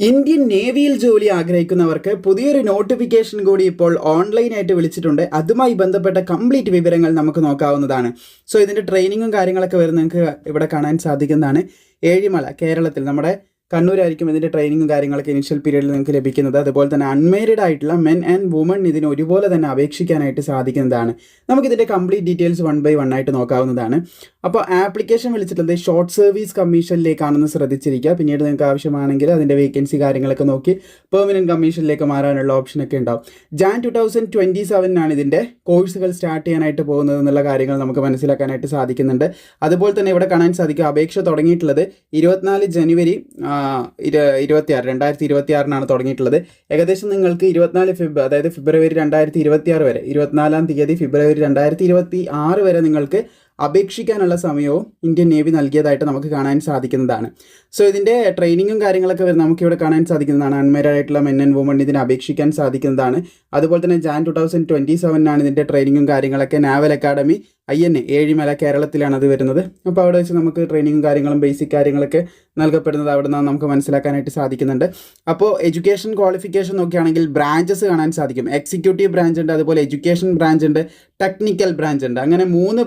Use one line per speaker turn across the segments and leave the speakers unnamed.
Indian നേവിയിൽ ജോലി ആഗ്രഹിക്കുന്നവർക്ക് പുതിയൊരു നോട്ടിഫിക്കേഷൻ കൂടി ഇപ്പോൾ ഓൺലൈനായിട്ട് വിളിച്ചിട്ടുണ്ട്. അതുമായി ബന്ധപ്പെട്ട കംപ്ലീറ്റ് വിവരങ്ങൾ നമുക്ക് നോക്കാവുന്നതാണ്. സോ ഇതിന്റെ ട്രെയിനിങ്ങും കാര്യങ്ങളൊക്കെ വരുന്ന നിങ്ങൾക്ക് ഇവിടെ കാണാൻ സാധിക്കുന്നതാണ്. ഏഴിമല കേരളത്തിൽ നമ്മുടെ കണ്ണൂരായിരിക്കും ഇതിന്റെ ട്രെയിനിങ്ങും കാര്യങ്ങളൊക്കെ ഇനിഷ്യൽ പീരീഡിൽ നിങ്ങൾക്ക് ലഭിക്കുന്നത്. അതുപോലെ തന്നെ അൺമേരിഡ് ആയിട്ടുള്ള മെൻ ആൻഡ് വുമൺ ഇതിന് ഒരുപോലെ തന്നെ അപേക്ഷിക്കാനായിട്ട് സാധിക്കുന്നതാണ്. നമുക്കിതിന്റെ complete details one by one ആയിട്ട് നോക്കാവുന്നതാണ്. അപ്പോൾ ആപ്ലിക്കേഷൻ വിളിച്ചിട്ടുള്ളത് ഷോർട്ട് സർവീസ് കമ്മീഷനിലേക്കാണെന്ന് ശ്രദ്ധിച്ചിരിക്കുക. പിന്നീട് നിങ്ങൾക്ക് ആവശ്യമാണെങ്കിൽ അതിന്റെ വേക്കൻസി കാര്യങ്ങളൊക്കെ നോക്കി പെർമനന്റ് കമ്മീഷനിലേക്ക് മാറാനുള്ള ഓപ്ഷനൊക്കെ ഉണ്ടാവും. ജാൻ ടു തൗസൻഡ് ട്വന്റി സെവനാണ് ഇതിന്റെ കോഴ്സുകൾ സ്റ്റാർട്ട് ചെയ്യാനായിട്ട് പോകുന്നത് എന്നുള്ള കാര്യങ്ങൾ നമുക്ക് മനസ്സിലാക്കാനായിട്ട് സാധിക്കുന്നുണ്ട്. അതുപോലെ തന്നെ ഇവിടെ കാണാൻ സാധിക്കും അപേക്ഷ തുടങ്ങിയിട്ടുള്ളത് ഇരുപത്തിനാല് ജനുവരി ഇരുപത്തി ആറ് രണ്ടായിരത്തി ഇരുപത്തി ആറിനാണ് തുടങ്ങിയിട്ടുള്ളത്. ഏകദേശം നിങ്ങൾക്ക് ഇരുപത്തിനാല് ഫെബ് അതായത് ഫെബ്രുവരി രണ്ടായിരത്തി ഇരുപത്തി ആറ് വരെ ഇരുപത്തിനാലാം തീയതി ഫെബ്രുവരി രണ്ടായിരത്തി ഇരുപത്തി ആറ് വരെ നിങ്ങൾക്ക് അപേക്ഷിക്കാനുള്ള സമയവും ഇന്ത്യൻ നേവി നൽകിയതായിട്ട് നമുക്ക് കാണാൻ സാധിക്കുന്നതാണ്. സോ ഇതിന്റെ ട്രെയിനിങ്ങും കാര്യങ്ങളൊക്കെ വരും നമുക്കിവിടെ കാണാൻ സാധിക്കുന്നതാണ്. അൺമേരായിട്ടുള്ള മെൻ ആൻഡ് വുമൺ ഇതിന് അപേക്ഷിക്കാൻ സാധിക്കുന്നതാണ്. അതുപോലെ തന്നെ ജാൻ ടു തൗസൻഡ് ട്വന്റി സെവനാണ് ഇതിന്റെ ട്രെയിനിങ്ങും കാര്യങ്ങളൊക്കെ. Naval academy I N A Ezhimala കേരളത്തിലാണ് അത് വരുന്നത്. അപ്പോൾ അവിടെ വെച്ച് നമുക്ക് ട്രെയിനിങ്ങും കാര്യങ്ങളും ബേസിക് കാര്യങ്ങളൊക്കെ നൽകപ്പെടുന്നത് അവിടെ നിന്ന് നമുക്ക് മനസ്സിലാക്കാനായിട്ട് സാധിക്കുന്നുണ്ട്. അപ്പോൾ എഡ്യൂക്കേഷൻ ക്വാളിഫിക്കേഷൻ നോക്കുകയാണെങ്കിൽ ബ്രാഞ്ചസ് കാണാൻ സാധിക്കും. എക്സിക്യൂട്ടീവ് ബ്രാഞ്ച് ഉണ്ട് അതുപോലെ എഡ്യൂക്കേഷൻ ബ്രാഞ്ച് ഉണ്ട് ടെക്നിക്കൽ ബ്രാഞ്ച് ഉണ്ട്. അങ്ങനെ മൂന്ന്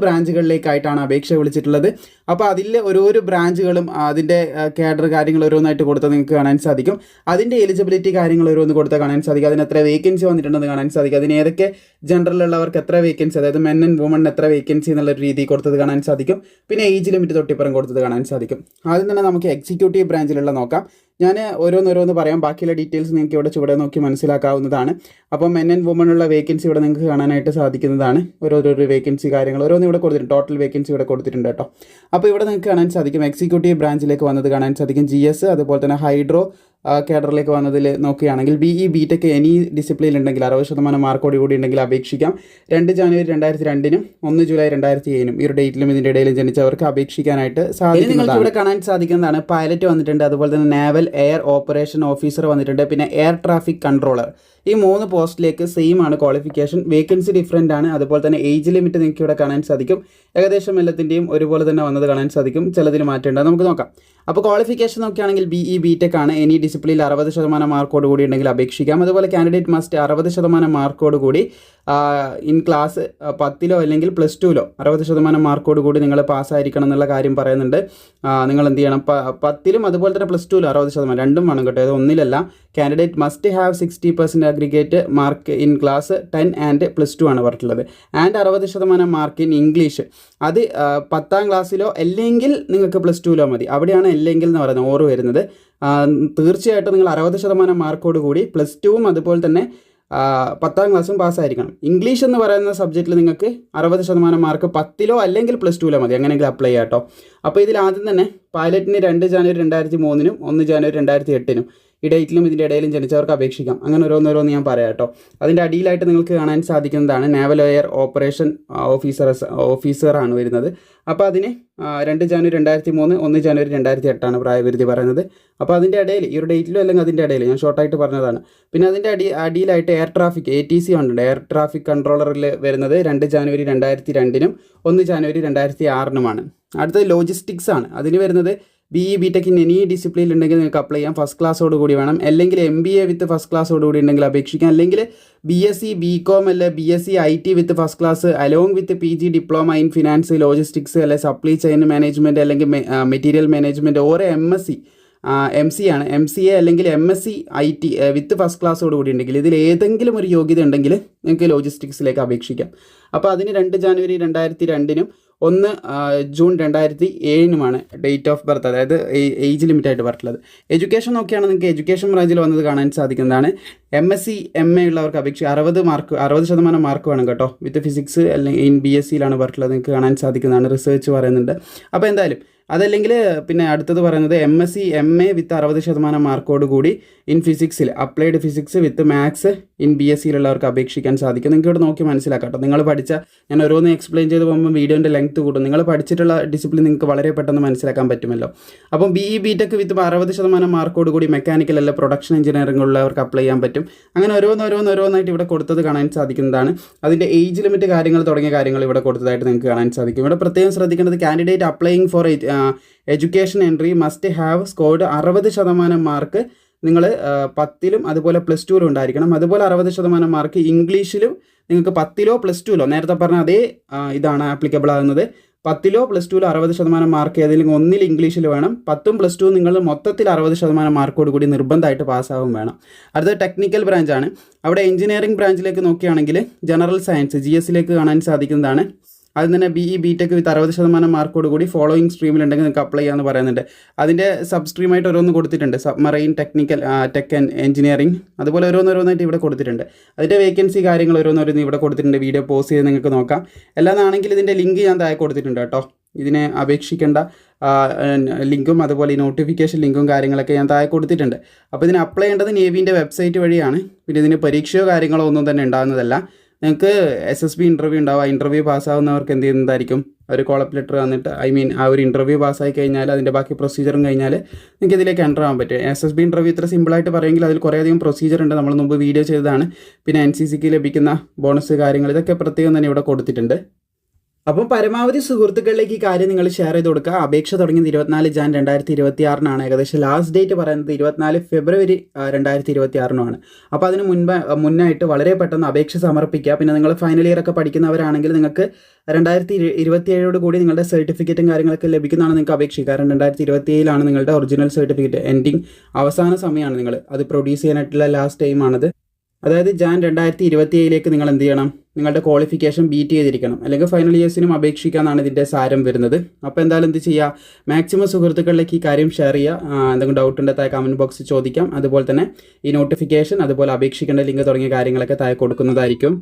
ബ്രാഞ്ചുകളിലേക്കായിട്ടാണ് അപേക്ഷ വിളിച്ചിട്ടുള്ളത്. അപ്പോൾ അതിൽ ഓരോരോ ബ്രാഞ്ചുകളും അതിന്റെ കേഡർ കാര്യങ്ങൾ ഓരോന്നായിട്ട് കൊടുത്താൽ നിങ്ങൾക്ക് കാണാൻ സാധിക്കും. അതിന്റെ എലിജിബിലിറ്റി കാര്യങ്ങൾ ഓരോന്ന് കൊടുത്താൽ കാണാൻ സാധിക്കും. അതിന് എത്ര വേക്കൻസി വന്നിട്ടുണ്ടെന്ന് കാണാൻ സാധിക്കും. അതിന് ഏതൊക്കെ ജനറലുള്ളവർക്ക് എത്ര വേക്കൻസി അതായത് മെൻ ആൻഡ് വുമൺ എത്ര വേക്കൻസി എന്നുള്ള രീതി കൊടുത്തത് കാണാൻ സാധിക്കും. പിന്നെ ഏജ് ലിമിറ്റ് തൊട്ടിപ്പുറം കൊടുത്തത് കാണാൻ സാധിക്കും. ആദ്യം തന്നെ നമുക്ക് എക്സിക്യൂട്ടീവ് ബ്രാഞ്ചിലുള്ള നോക്കാം. ഞാൻ ഓരോന്നോരോന്ന് പറയാം. ബാക്കിയുള്ള ഡീറ്റെയിൽസ് നിങ്ങൾക്ക് ഇവിടെ ചുവടെ നോക്കി മനസ്സിലാക്കാവുന്നതാണ്. അപ്പോൾ മെൻ ആൻഡ് ഉള്ള വേക്കൻസി ഇവിടെ നിങ്ങൾക്ക് കാണാനായിട്ട് സാധിക്കുന്നതാണ്. ഓരോരോ വേക്കൻസി കാര്യങ്ങൾ. ഓരോന്നും ഇവിടെ കൊടുത്തിട്ടുണ്ട്. ടോട്ടൽ വേക്കൻസി ഇവിടെ കൊടുത്തിട്ടുണ്ട് കേട്ടോ. അപ്പോൾ ഇവിടെ നിങ്ങൾക്ക് കാണാൻ സാധിക്കും. എക്സിക്യൂട്ടീവ് ബ്രാഞ്ചിലേക്ക് വന്നത് കാണാൻ സാധിക്കും. ജി അതുപോലെ തന്നെ ഹൈഡ്രോ കേഡറിലേക്ക് വന്നതിൽ നോക്കുകയാണെങ്കിൽ B E B tech any ഡിസിപ്ലിനിൽ ഉണ്ടെങ്കിൽ അറുപത് ശതമാനം മാർക്കോടി കൂടി ഉണ്ടെങ്കിൽ അപേക്ഷിക്കാം. രണ്ട് ജനുവരി രണ്ടായിരത്തി രണ്ടിനും ഒന്ന് ജൂലൈ രണ്ടായിരത്തി ഏഴിനും ഈ ഒരു ഡേറ്റിലും ഇതിന്റെ ഇടയിലും ജനിച്ചവർക്ക് അപേക്ഷിക്കാനായിട്ട് സാധിക്കും നിങ്ങൾക്ക് ഇവിടെ കാണാൻ സാധിക്കുന്നതാണ് പൈലറ്റ് വന്നിട്ടുണ്ട് അതുപോലെ തന്നെ നാവൽ എയർ ഓപ്പറേഷൻ ഓഫീസർ വന്നിട്ടുണ്ട് പിന്നെ എയർ ട്രാഫിക് കൺട്രോളർ ഈ മൂന്ന് പോസ്റ്റിലേക്ക് സെയിം ആണ് ക്വാളിഫിക്കേഷൻ വേക്കൻസി ഡിഫറെന്റ് ആണ് അതുപോലെ തന്നെ ഏജ് ലിമിറ്റ് നിങ്ങൾക്ക് ഇവിടെ കാണാൻ സാധിക്കും. ഏകദേശം എല്ലാത്തിന്റെയും ഒരുപോലെ തന്നെ വന്നത് കാണാൻ സാധിക്കും. ചിലതിന് മാറ്റേണ്ടത് നമുക്ക് നോക്കാം. അപ്പോൾ ക്വാളിഫിക്കേഷൻ നോക്കുകയാണെങ്കിൽ ബി ഇ ബി ടെക് ആണ്. എനി ഡിസിപ്ലിനിൽ അറുപത് ശതമാനം മാർക്കോട് കൂടി ഉണ്ടെങ്കിൽ അപേക്ഷിക്കാം. അതുപോലെ കാൻഡിഡേറ്റ് മസ്റ്റ് അറുപത് ശതമാനം മാർക്കോട് കൂടി ഇൻ ക്ലാസ് പത്തിലോ അല്ലെങ്കിൽ പ്ലസ് ടുവിലോ അറുപത് ശതമാനം മാർക്കോട് കൂടി നിങ്ങൾ പാസ്സായിരിക്കണം എന്നുള്ള കാര്യം പറയുന്നുണ്ട്. നിങ്ങൾ എന്ത് ചെയ്യണം? പത്തിലും അതുപോലെ തന്നെ പ്ലസ് ടുവിലും അറുപത് ശതമാനം രണ്ടും വേണം കേട്ടോ. അത് ഒന്നിലല്ല. Candidate must have sixty percent aggregate mark in class ten and plus two ആണ് പറഞ്ഞിട്ടുള്ളത്. ആൻഡ് അറുപത് ശതമാനം മാർക്ക് ഇൻ ഇംഗ്ലീഷ് അത് പത്താം ക്ലാസ്സിലോ അല്ലെങ്കിൽ നിങ്ങൾക്ക് പ്ലസ് ടുവിലോ മതി. അവിടെയാണ് അല്ലെങ്കിൽ എന്ന് പറയുന്നത് ഓർ വരുന്നത്. തീർച്ചയായിട്ടും നിങ്ങൾ അറുപത് ശതമാനം മാർക്കോട് കൂടി പ്ലസ് ടുവും അതുപോലെ തന്നെ പത്താം ക്ലാസ്സും പാസ്സായിരിക്കണം. ഇംഗ്ലീഷ് എന്ന് പറയുന്ന സബ്ജക്റ്റിൽ നിങ്ങൾക്ക് അറുപത് ശതമാനം മാർക്ക് പത്തിലോ അല്ലെങ്കിൽ പ്ലസ് ടുവിലോ മതി. അങ്ങനെയെങ്കിലും അപ്ലൈ ചെയ്യാം കേട്ടോ അപ്പോൾ ഇതിൽ ആദ്യം തന്നെ പൈലറ്റിന് രണ്ട് ജാനുവരി രണ്ടായിരത്തി മൂന്നിനും ഒന്ന് ജാനുവരി രണ്ടായിരത്തി എട്ടിനും. ഈ ഡേറ്റിലും ഇതിന്റെ ഇടയിലും ജനിച്ചവർക്ക് അപേക്ഷിക്കാം. അങ്ങനെ ഓരോന്നോരോന്ന് ഞാൻ പറയാം കേട്ടോ. അതിന്റെ അടിയിലായിട്ട് നിങ്ങൾക്ക് കാണാൻ സാധിക്കുന്നതാണ് നാവൽ എയർ ഓപ്പറേഷൻ ഓഫീസർ ഓഫീസറാണ് വരുന്നത്. അപ്പോൾ അതിന് രണ്ട് ജനുവരി രണ്ടായിരത്തി മൂന്ന് ഒന്ന് ജനുവരി രണ്ടായിരത്തി എട്ടാണ് പ്രായപരിധി പറയുന്നത്. അപ്പോൾ അതിന്റെ ഇടയിൽ ഈ ഒരു ഡേറ്റിലും അല്ലെങ്കിൽ അതിന്റെ ഇടയിൽ ഞാൻ ഷോർട്ടായിട്ട് പറഞ്ഞതാണ്. പിന്നെ അതിന്റെ അടി അടിയിലായിട്ട് air traffic A T C ഉണ്ട് എയർ ട്രാഫിക് കൺട്രോളറിൽ വരുന്നത് രണ്ട് ജനുവരി രണ്ടായിരത്തി രണ്ടിനും ഒന്ന് ജനുവരി രണ്ടായിരത്തി ആറിനുമാണ്. അടുത്തത് ലോജിസ്റ്റിക്സ് ആണ്. അതിന് വരുന്നത് ബി ഇ ബി ടെക്കിന് എനി ഡിസിപ്ലിൻ ഉണ്ടെങ്കിൽ നിങ്ങൾക്ക് അപ്ലൈ ചെയ്യാം. ഫസ്റ്റ് ക്ലാസ്സോട് കൂടി വേണം. അല്ലെങ്കിൽ M B A with first ക്ലാസ്സോട് കൂടി ഉണ്ടെങ്കിൽ അപേക്ഷിക്കാം. അല്ലെങ്കിൽ B S C B com അല്ലെ B S C I T with first class along with P G diploma in finance logistics അല്ലെ സപ്ലൈ ചെയിൻ മാനേജ്മെന്റ് അല്ലെങ്കിൽ മെറ്റീരിയൽ മാനേജ്മെന്റ് ഓരോ M S C M C ആണ്. M C A അല്ലെങ്കിൽ M S C I T with first ക്ലാസ്സോട് കൂടി ഉണ്ടെങ്കിൽ ഇതിൽ ഏതെങ്കിലും ഒരു യോഗ്യത ഉണ്ടെങ്കിൽ നിങ്ങൾക്ക് ലോജിസ്റ്റിക്സിലേക്ക് അപേക്ഷിക്കാം. അപ്പോൾ അതിന് രണ്ട് ജാനുവരി രണ്ടായിരത്തി രണ്ടിനും ഒന്ന് ജൂൺ രണ്ടായിരത്തി ഏഴിനുമാണ് ഡേറ്റ് ഓഫ് ബർത്ത് അതായത് ഏജ് ലിമിറ്റായിട്ട് പറഞ്ഞിട്ടുള്ളത്. എഡ്യൂക്കേഷൻ നോക്കിയാണ് നിങ്ങൾക്ക് എഡ്യൂക്കേഷൻ ബ്രാഞ്ചിൽ വന്നത് കാണാൻ സാധിക്കുന്നതാണ്. M S C M A ഉള്ളവർക്ക് അപേക്ഷിച്ച് അറുപത് മാർക്ക് അറുപത് ശതമാനം മാർക്ക് വേണം കേട്ടോ. വിത്ത് ഫിസിക്സ് അല്ലെങ്കിൽ ഇൻ ബി എസ് സിയിലാണ് പറഞ്ഞിട്ടുള്ളത് നിങ്ങൾക്ക് കാണാൻ സാധിക്കുന്നതാണ് റിസർച്ച് പറയുന്നുണ്ട്. അപ്പോൾ എന്തായാലും അതല്ലെങ്കിൽ പിന്നെ അടുത്തത് പറയുന്നത് M S C M A with അറുപത് ശതമാനം മാർക്കോട് കൂടി in ഫിസിക്സിൽ applied physics with maths in B S സിയിലുള്ളവർക്ക് സാധിക്കും. നിങ്ങൾക്ക് ഇവിടെ നോക്കി മനസ്സിലാക്കാം കേട്ടോ. നിങ്ങൾ പഠിച്ച ഞാൻ ഓരോന്ന് എക്സ്പ്ലെയിൻ ചെയ്ത് പോകുമ്പോൾ വീഡിയോന്റെ ലെങ്ത് കൂടും. നിങ്ങൾ പഠിച്ചിട്ടുള്ള ഡിസിപ്ലിൻ നിങ്ങൾക്ക് വളരെ പെട്ടെന്ന് മനസ്സിലാക്കാൻ പറ്റുമല്ലോ. അപ്പം B E B tech with അറുപത് ശതമാനം മാർക്കോട് കൂടി മെക്കാനിക്കൽ അല്ല പ്രൊഡക്ഷൻ എഞ്ചിനീയറിംഗ് ഉള്ളവർക്ക് അപ്ലൈ ചെയ്യാൻ പറ്റും. അങ്ങനെ ഓരോന്ന് ഓരോന്ന് ഓരോന്നായിട്ട് ഇവിടെ കൊടുത്തത് കാണാൻ സാധിക്കുന്നതാണ്. അതിന്റെ ഏജ് ലിമിറ്റ് കാര്യങ്ങൾ തുടങ്ങിയ കാര്യങ്ങൾ ഇവിടെ കൊടുത്തതായിട്ട് നിങ്ങൾക്ക് കാണാൻ സാധിക്കും. ഇവിടെ പ്രത്യേകം ശ്രദ്ധിക്കേണ്ടത് candidate applying for education entry must have scored അറുപത് ശതമാനം മാർക്ക് നിങ്ങൾ പത്തിലും അതുപോലെ പ്ലസ് ടുവിലും ഉണ്ടായിരിക്കണം. അതുപോലെ അറുപത് ശതമാനം മാർക്ക് ഇംഗ്ലീഷിലും നിങ്ങൾക്ക് പത്തിലോ പ്ലസ് ടുവിലോ നേരത്തെ പറഞ്ഞ അതേ ഇതാണ് ആപ്ലിക്കബിൾ ആകുന്നത്. പത്തിലോ പ്ലസ് ടുവിലോ അറുപത് ശതമാനം മാർക്ക് ഏതെങ്കിലും ഒന്നിൽ ഇംഗ്ലീഷിൽ വേണം. പത്തും പ്ലസ് ടു നിങ്ങൾ മൊത്തത്തിൽ അറുപത് ശതമാനം മാർക്കോട് കൂടി നിർബന്ധമായിട്ട് പാസ്സാവും വേണം. അടുത്ത ടെക്നിക്കൽ ബ്രാഞ്ചാണ് അവിടെ എഞ്ചിനീയറിംഗ് ബ്രാഞ്ചിലേക്ക് നോക്കുകയാണെങ്കിൽ ജനറൽ സയൻസ് ജി എസിലേക്ക് കാണാൻ സാധിക്കുന്നതാണ്. അതിൽ തന്നെ B E B tech with അറുപത് ശതമാനം മാർക്കോട് കൂടി ഫോളോയിങ് സ്ട്രീമിലുണ്ടെങ്കിൽ നിങ്ങൾക്ക് അപ്ലൈ ചെയ്യാമെന്ന് പറയുന്നുണ്ട്. അതിന്റെ സബ് സ്ട്രീമായിട്ട് ഓരോന്ന് കൊടുത്തിട്ടുണ്ട്. Submarine technical tech and engineering അതുപോലെ ഓരോന്നോരോന്നായിട്ട് ഇവിടെ കൊടുത്തിട്ടുണ്ട്. അതിന്റെ വേക്കൻസി കാര്യങ്ങൾ ഓരോന്നോരോന്ന് ഇവിടെ കൊടുത്തിട്ടുണ്ട്. വീഡിയോ പോസ്റ്റ് ചെയ്ത് നിങ്ങൾക്ക് നോക്കാം. എല്ലാന്നാണെങ്കിൽ ഇതിന്റെ ലിങ്ക് ഞാൻ താഴെ കൊടുത്തിട്ടുണ്ട് കേട്ടോ. ഇതിനെ അപേക്ഷിക്കേണ്ട ലിങ്കും അതുപോലെ ഈ നോട്ടിഫിക്കേഷൻ ലിങ്കും കാര്യങ്ങളൊക്കെ ഞാൻ താഴെ കൊടുത്തിട്ടുണ്ട്. അപ്പോൾ ഇതിന് അപ്ലൈ ചെയ്യേണ്ടത് നേവിന്റെ വെബ്സൈറ്റ് വഴിയാണ്. പിന്നെ ഇതിന് പരീക്ഷയോ കാര്യങ്ങളോ ഒന്നും തന്നെ ഉണ്ടാകുന്നതല്ല. നിങ്ങൾക്ക് എസ് എസ് ബി ഇന്റർവ്യൂ ഉണ്ടാവും. ആ ഇന്റർവ്യൂ പാസ്സാവുന്നവർക്ക് എന്ത് ചെയ്യുന്നതായിരിക്കും? ഒരു കോളപ്പ് ലെറ്റർ വന്നിട്ട് ഐ മീൻ ആ ഒരു ഇന്റർവ്യൂ പാസ്സായി കഴിഞ്ഞാൽ അതിന്റെ ബാക്കി പ്രൊസീജിയറും കഴിഞ്ഞാൽ നിങ്ങൾക്ക് ഇതിലേക്ക് എന്റർ ആവാൻ പറ്റും. എസ് എസ് ബി ഇന്റർവ്യൂ ഇത്ര സിമ്പിളായിട്ട് പറയുമെങ്കിൽ അതിൽ കുറേയധികം പ്രൊസീജിയർ ഉണ്ട്. നമ്മൾ മുമ്പ് വീഡിയോ ചെയ്തതാണ്. പിന്നെ എൻ സി സിക്ക് ലഭിക്കുന്ന ബോണസ് കാര്യങ്ങൾ ഇതൊക്കെ പ്രത്യേകം തന്നെ ഇവിടെ കൊടുത്തിട്ടുണ്ട്. അപ്പം പരമാവധി സുഹൃത്തുക്കളിലേക്ക് ഈ കാര്യം നിങ്ങൾ ഷെയർ ചെയ്ത് കൊടുക്കുക. അപേക്ഷ തുടങ്ങിയത് ഇരുപത്തിനാല് ജാൻ രണ്ടായിരത്തി ഇരുപത്തി ആറിനാണ് ഏകദേശം ലാസ്റ്റ് ഡേറ്റ് പറയുന്നത് ഇരുപത്തിനാല് ഫെബ്രുവരി രണ്ടായിരത്തി ഇരുപത്തി ആറിനുമാണ് അപ്പോൾ അതിന് മുൻപ് മുന്നായിട്ട് വളരെ പെട്ടെന്ന് അപേക്ഷ സമർപ്പിക്കുക. പിന്നെ നിങ്ങൾ ഫൈനൽ ഇയർ ഒക്കെ പഠിക്കുന്നവരാണെങ്കിൽ നിങ്ങൾക്ക് രണ്ടായിരത്തി ഇരുപത്തി ഏഴോട് കൂടി നിങ്ങളുടെ സർട്ടിഫിക്കറ്റും കാര്യങ്ങളൊക്കെ ലഭിക്കുന്നതാണ് നിങ്ങൾക്ക് അപേക്ഷിക്കുക. കാരണം രണ്ടായിരത്തി ഇരുപത്തി ഏഴിലാണ് നിങ്ങളുടെ ഒറിജിനൽ സർട്ടിഫിക്കറ്റ് എൻഡിങ് അവസാന സമയമാണ് നിങ്ങൾ. അത് പ്രൊഡ്യൂസ് ചെയ്യാനായിട്ടുള്ള ലാസ്റ്റ് ടൈമാണത് അതായത് ജാൻ രണ്ടായിരത്തി ഇരുപത്തി ഏഴിലേക്ക് നിങ്ങൾ എന്ത് ചെയ്യണം? നിങ്ങളുടെ ക്വാളിഫിക്കേഷൻ ബീറ്റ് ചെയ്തിരിക്കണം. അല്ലെങ്കിൽ ഫൈനൽ ഇയേഴ്സിനും അപേക്ഷിക്കാമെന്നാണ് ഇതിന്റെ സാരം വരുന്നത്. അപ്പോൾ എന്തായാലും എന്ത് ചെയ്യുക മാക്സിമം സുഹൃത്തുക്കളിലേക്ക് ഈ കാര്യം ഷെയർ ചെയ്യുക എന്തെങ്കിലും ഡൗട്ട് ഉണ്ടെങ്കിൽ താഴെ കമന്റ് ബോക്സിൽ ചോദിക്കാം. അതുപോലെ തന്നെ ഈ നോട്ടിഫിക്കേഷൻ അതുപോലെ അപേക്ഷിക്കേണ്ട ലിങ്ക് തുടങ്ങിയ കാര്യങ്ങളൊക്കെ താഴെ കൊടുക്കുന്നതായിരിക്കും.